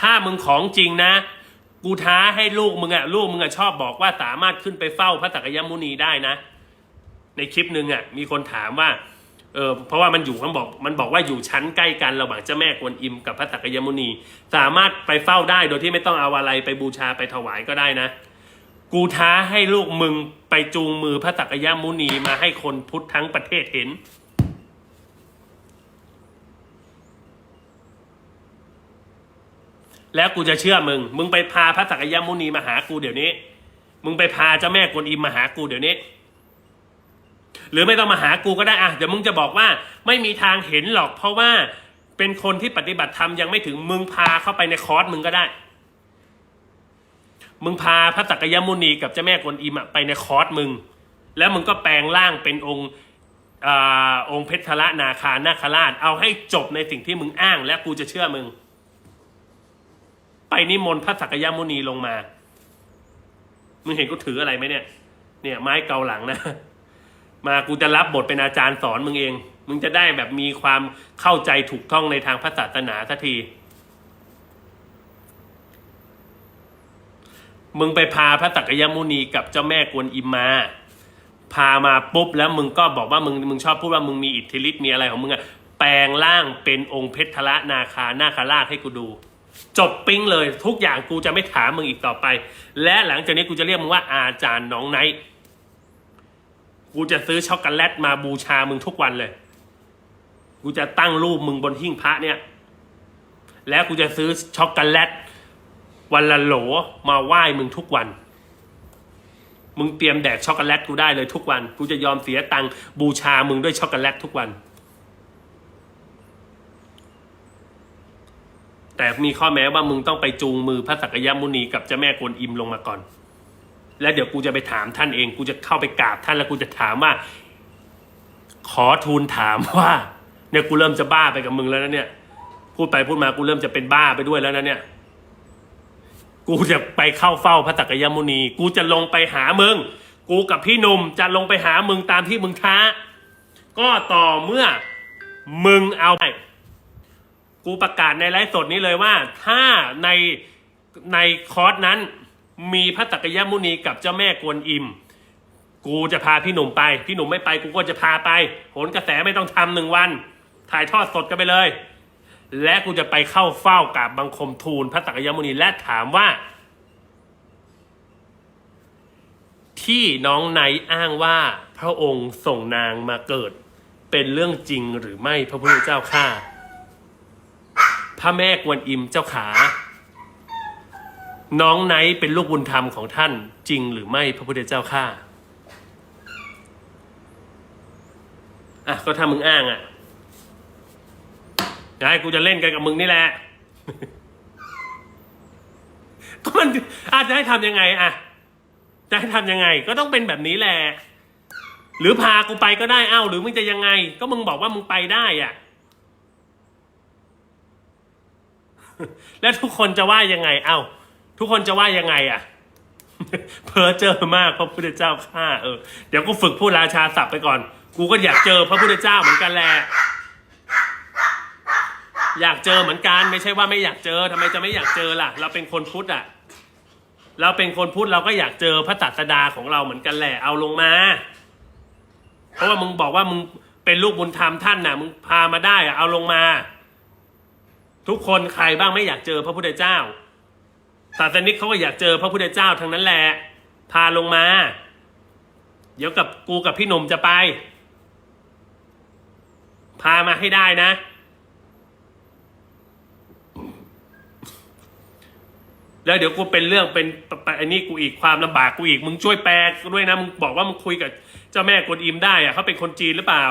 ถ้ามึงของจริงนะ กูท้าให้ลูกมึงอะลูกมึงอะชอบบอกว่าสามารถขึ้นไปเฝ้าพระสักยมุนีได้นะ ในคลิปหนึ่งอะมีคนถามว่าเออเพราะว่ามันอยู่มันบอกมันบอกว่าอยู่ชั้นใกล้กันระหว่างเจ้าแม่กวนอิมกับพระสักยมุนี สามารถไปเฝ้าได้โดยที่ไม่ต้องเอาอะไรไปบูชาไปถวายก็ได้นะ กูท้าให้ลูกมึงไปจูงมือพระสักยมุนีมาให้คนพุทธทั้งประเทศเห็น แล้วกูจะเชื่อมึง มึงไปพาพระสักยมุนีมาหากูเดี๋ยวนี้ มึงไปพาเจ้าแม่กวนอิมมาหากูเดี๋ยวนี้ หรือไม่ต้องมาหากูก็ได้อะเดี๋ยวมึงจะบอกว่าไม่มีทางเห็นหรอก เพราะว่าเป็นคนที่ปฏิบัติธรรมยังไม่ถึงมึงพาเข้าไปในคอร์สมึงก็ได้ มึงพาพระสักยมุนีกับเจ้าแม่กวนอิมไปในคอร์สมึง แล้วมึงก็แปลงร่างเป็นองค์อองค์เพชรละนาคานาคราช เอาให้จบในสิ่งที่มึงอ้าง และกูจะเชื่อมึง ไปนิมนต์พระสักยมุนีลงมา มึงเห็นกูถืออะไรไหมเนี่ย เนี่ย ไม้เกาหลังนะ มากูจะรับบทเป็นอาจารย์สอนมึงเอง มึงจะได้แบบมีความเข้าใจถูกต้องในทางพระศาสนาสักที มึงไปพาพระสักยมุนีกับเจ้าแม่กวนอิมมาพามาปุ๊บแล้วมึงก็บอกว่ามึงมึงชอบพูดว่ามึงมีอิทธิฤทธิ์มีอะไรของมึงอะแปลงร่างเป็นองค์เพชรละนาคานาคาราชให้กูดู จบปิ้งเลยทุกอย่างกูจะไม่ถามมึงอีกต่อไป และหลังจากนี้กูจะเรียกมึงว่าอาจารย์น้องไนท์กูจะซื้อช็อกโกแลตมาบูชามึงทุกวันเลย กูจะตั้งรูปมึงบนหิ้งพระเนี่ย แล้วกูจะซื้อช็อกโกแลตวันละโหลมาไหว้มึงทุกวัน มึงเตรียมแดกช็อกโกแลตกูได้เลยทุกวัน กูจะยอมเสียตังค์บูชามึงด้วยช็อกโกแลตทุกวัน แต่มีข้อแม้ว่ามึงต้องไปจูงมือพระสักยมุนีกับเจ้าแม่กวนอิมลงมาก่อน แล้วเดี๋ยวกูจะไปถามท่านเอง กูจะเข้าไปกราบท่านแล้วกูจะถามว่า ขอทูลถามว่า เนี่ยกูเริ่มจะบ้าไปกับมึงแล้วนะเนี่ย พูดไปพูดมากูเริ่มจะเป็นบ้าไปด้วยแล้วนะเนี่ย กูจะไปเข้าเฝ้าพระสักยมุนี กูจะลงไปหามึง กูกับพี่หนุ่มจะลงไปหามึงตามที่มึงท้า ก็ต่อเมื่อมึงเอาไป กูประกาศในไลฟ์สดนี้เลยว่า ถ้าในในคอร์สนั้นมีพระตักยมุนีกับเจ้าแม่กวนอิม กูจะพาพี่หนุ่มไป พี่หนุ่มไม่ไปกูก็จะพาไปโหนกระแสไม่ต้องทำหนึ่งวัน ถ่ายทอดสดกันไปเลย และกูจะไปเข้าเฝ้ากราบบังคมทูลพระตักยมุนีและถามว่า ที่น้องไนอ้างว่าพระองค์ส่งนางมาเกิด เป็นเรื่องจริงหรือไม่พระพุทธเจ้าข้า พระแม่กวนอิมเจ้าขา น้องไนท์เป็นลูกบุญธรรมของท่านจริงหรือไม่พระพุทธเจ้าข้าอะก็ถ้ามึงอ้างอะไอ้กูจะเล่นกันกับมึงนี่แหละ ก็มันอาจจะให้ทำยังไงอะจะให้ทำยังไง ก็ต้องเป็นแบบนี้แหละ หรือพากูไปก็ได้อ้าวหรือมึงจะยังไง ก็มึงบอกว่ามึงไปได้อะ แล้วทุกคนจะว่ายังไง เอ้า ทุกคนจะว่ายังไงอะเพอเจอมากพระพุทธเจ้าข้าเออเดี๋ยวกูฝึกพูดราชาศัพท์ไปก่อน กูก็อยากเจอพระพุทธเจ้าเหมือนกันแหละอยากเจอเหมือนกันไม่ใช่ว่าไม่อยากเจอทำไมจะไม่อยากเจอล่ะ เราเป็นคนพุทธอะ เราเป็นคนพุทธเราก็อยากเจอพระศาสดาของเราเหมือนกันแหละ เอาลงมา เพราะว่ามึงบอกว่ามึงเป็นลูกบุญธรรมท่านน่ะ มึงพามาได้อะเอาลงมา ทุกคนใครบ้างไม่อยากเจอพระพุทธเจ้า ศาสนิกเขาก็อยากเจอพระพุทธเจ้าทั้งนั้นแหละ พาลงมา เดี๋ยวกับกูกับพี่หนุ่มจะไป พามาให้ได้นะ แล้วเดี๋ยวกูเป็นเรื่องเป็นอ้นี่กูอีกความลำบากกูอีก มึงช่วยแปลด้วยนะ มึงบอกว่ามึงคุยกับเจ้าแม่กวนอิมได้อะเขาเป็นคนจีนหรือเปล่า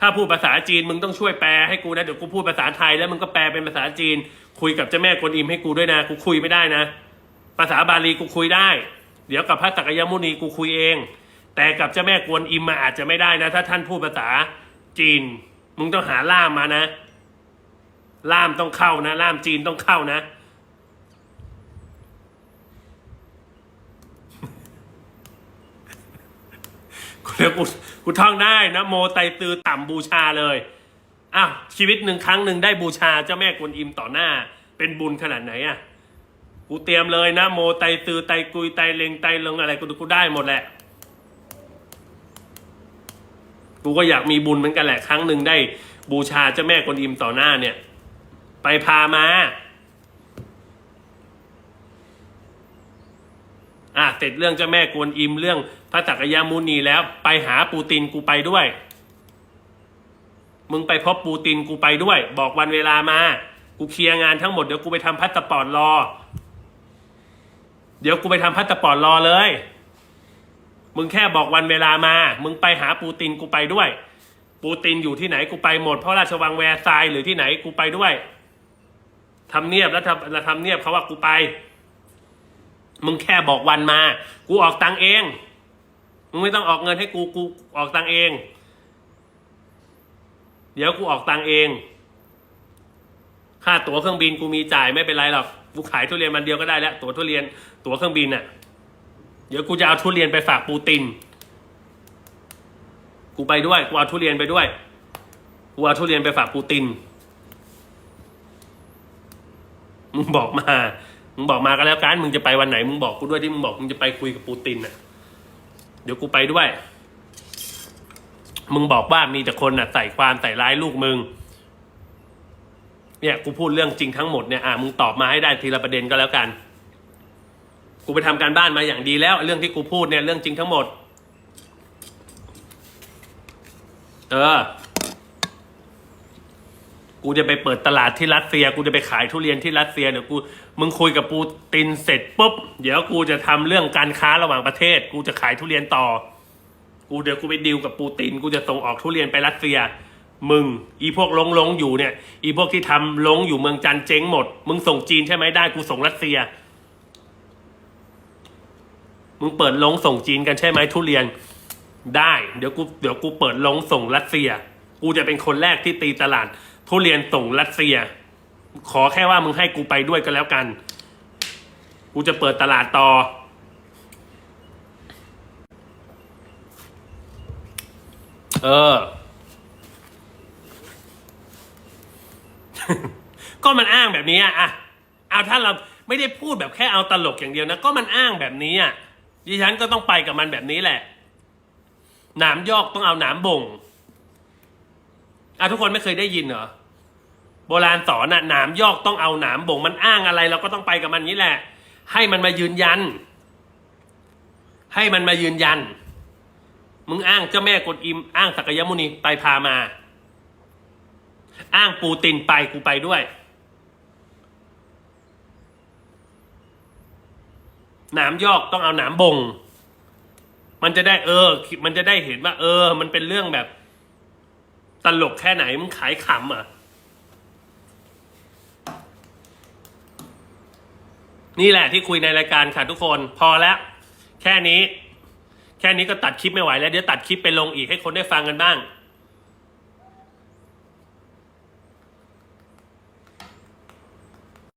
ถ้าพูดภาษาจีนมึงต้องช่วยแปลให้กูนะเดี๋ยวกูพูดภาษาไทยแล้วมึงก็แปลเป็นภาษาจีน คุยกับเจ้าแม่กวนอิมให้กูด้วยนะ กูคุยไม่ได้นะ ภาษาบาลีกูคุยได้ เดี๋ยวกับพระสักยมุนีกูคุยเอง แต่กับเจ้าแม่กวนอิมมาอาจจะไม่ได้นะ ถ้าท่านพูดภาษาจีน มึงต้องหาล่ามมานะ ล่ามต้องเข้านะ ล่ามจีนต้องเข้านะ เดี๋ยวกูกูท่องได้นะโมไตตือต่ำบูชาเลยอ้าวชีวิตหนึ่งครั้งหนึ่งได้บูชาเจ้าแม่กวนอิมต่อหน้า เป็นบุญขนาดไหนอะกูเตรียมเลยนะโมไตตือไตกุยไตเลงไตเลงอะไรกูกูได้หมดแหละ กูก็อยากมีบุญเหมือนกันแหละ ครั้งหนึ่งได้บูชาเจ้าแม่กวนอิมต่อหน้าเนี่ย ไปพามา อะเสร็จเรื่องเจ้าแม่กวนอิมเรื่องพระจักรยามุนีแล้วไปหาปูตินกูไปด้วย มึงไปพบปูตินกูไปด้วย บอกวันเวลามา กูเคลียร์งานทั้งหมดเดี๋ยวกูไปทำพัสปอร์ตรอ เดี๋ยวกูไปทำพัสปอร์ตรอเลย มึงแค่บอกวันเวลามา มึงไปหาปูตินกูไปด้วย ปูตินอยู่ที่ไหนกูไปหมดเพราะราชวังแวร์ซายหรือที่ไหนกูไปด้วยทำเนียบแล้วทำแล้วทำเนียบเขาว่ากูไป มึงแค่บอกวันมา กูออกตังเอง มึงไม่ต้องออกเงินให้กู กูออกตังเอง เดี๋ยวกูออกตังเอง ค่าตั๋วเครื่องบินกูมีจ่ายไม่เป็นไรหรอก กูขายทุเรียนมันเดียวก็ได้แล้ว ตั๋วทุเรียน ตั๋วเครื่องบินน่ะ เดี๋ยวกูจะเอาทุเรียนไปฝากปูติน กูไปด้วย กูเอาทุเรียนไปด้วย กูเอาทุเรียนไปฝากปูติน มึงบอกมา มึงบอกมาก็แล้วกันมึงจะไปวันไหนมึงบอกกูด้วยที่มึงบอกมึงจะไปคุยกับปูตินน่ะ เดี๋ยวกูไปด้วย มึงบอกว่ามีแต่คนน่ะใส่ความใส่ร้ายลูกมึง เนี่ยกูพูดเรื่องจริงทั้งหมดเนี่ยอะมึงตอบมาให้ได้ทีละประเด็นก็แล้วกัน กูไปทำการบ้านมาอย่างดีแล้ว เรื่องที่กูพูดเนี่ยเรื่องจริงทั้งหมด เออ กูจะไปเปิดตลาดที่รัสเซีย กูจะไปขายทุเรียนที่รัสเซียเดี๋ยวกูมึงคุยกับปูตินเสร็จปุ๊บเดี๋ยวกูจะทำเรื่องการค้าระหว่างประเทศ กูจะขายทุเรียนต่อ กูเดี๋ยวกูไปดีลกับปูติน กูจะส่งออกทุเรียนไปรัสเซีย มึง อีพวกลงลงอยู่เนี่ย อีพวกที่ทำลงอยู่เมืองจันเจ๊งหมด มึงส่งจีนใช่ไหมได้กูส่งรัสเซีย มึงเปิดลงส่งจีนกันใช่ไหมทุเรียน ได้ เดี๋ยวกูเดี๋ยวกูเปิดลงส่งรัสเซีย กูจะเป็นคนแรกที่ตีตลาด ทุเรียนส่งรัสเซีย ขอแค่ว่ามึงให้กูไปด้วยก็แล้วกัน กูจะเปิดตลาดต่อ เออ ก็มันอ้างแบบนี้อะอะเอาถ้าเราไม่ได้พูดแบบแค่เอาตลกอย่างเดียวนะ ก็มันอ้างแบบนี้อะดิฉันก็ต้องไปกับมันแบบนี้แหละ หนามยอกต้องเอาหนามบ่ง อะทุกคนไม่เคยได้ยินเหรอโบราณสอนน่ะหนามยอกต้องเอาหนามบ่งมันอ้างอะไร เราก็ต้องไปกับมันนี้แหละ ให้มันมายืนยัน ให้มันมายืนยัน มึงอ้างเจ้าแม่กวนอิม อ้างสักยมุนีไปพามา อ้างปูตินไปกูไปด้วย หนามยอกต้องเอาหนามบ่ง มันจะได้เออ มันจะได้เห็นว่า เออ มันเป็นเรื่องแบบ ตลกแค่ไหนมึงขายขำอะ นี่แหละที่คุยในรายการค่ะทุกคน พอแล้ว แค่นี้ แค่นี้ก็ตัดคลิปไม่ไหวแล้ว เดี๋ยวตัดคลิปไปลงอีกให้คนได้ฟังกันบ้าง